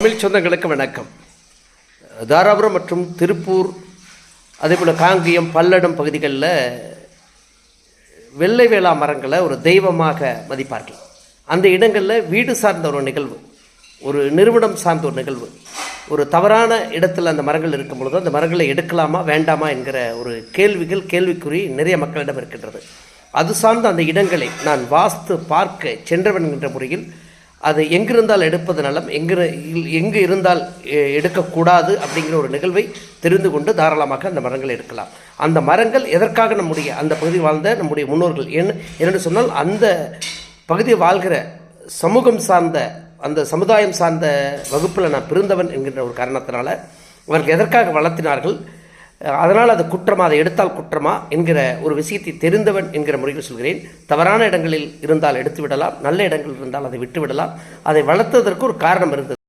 தமிழ் சொந்தங்களுக்கு வணக்கம். தாராபுரம் மற்றும் திருப்பூர் அதேபோல் காங்கியம் பல்லடம் பகுதிகளில் வெள்ளை வேளா மரங்களை ஒரு தெய்வமாக மதிப்பார்கள் அந்த இடங்களில் வீடு சார்ந்த ஒரு நிகழ்வு ஒரு நிறுவனம் சார்ந்த ஒரு நிகழ்வு ஒரு தவறான இடத்துல அந்த மரங்கள் இருக்கும் பொழுது அந்த மரங்களை எடுக்கலாமா வேண்டாமா என்கிற ஒரு கேள்விகள் கேள்விக்குறி நிறைய மக்களிடம் இருக்கின்றது. அது சார்ந்த அந்த இடங்களை நான் வாஸ்து பார்க்க சென்றவன் என்ற முறையில் அது எங்கிருந்தால் எடுப்பது நலம் எங்கு எங்கு இருந்தால் எ- எடுக்கக்கூடாது அப்படிங்கிற ஒரு நிகழ்வை தெரிந்து கொண்டு தாராளமாக அந்த மரங்களை எடுக்கலாம். அந்த மரங்கள் எதற்காக நம்முடைய அந்த பகுதி வாழ்ந்த நம்முடைய முன்னோர்கள்? என்ன என்னென்னு சொன்னால் அந்த பகுதி வாழ்கிற சமூகம் சார்ந்த அந்த சமுதாயம் சார்ந்த வகுப்பில் நான் பிறந்தவன் என்கின்ற ஒரு காரணத்தினால அவர்கள் எதற்காக வளர்த்தினார்கள்? அதனால் அது குற்றமா அதை எடுத்தால் குற்றமா என்கிற ஒரு விஷயத்தை தெரிந்தவன் என்கிற முறையில் சொல்கிறேன். தவறான இடங்களில் இருந்தால் எடுத்து விடலாம் நல்ல இடங்கள் இருந்தால் அதை விட்டு விடலாம் அதை வளர்த்ததற்கு ஒரு காரணம் இருந்தது.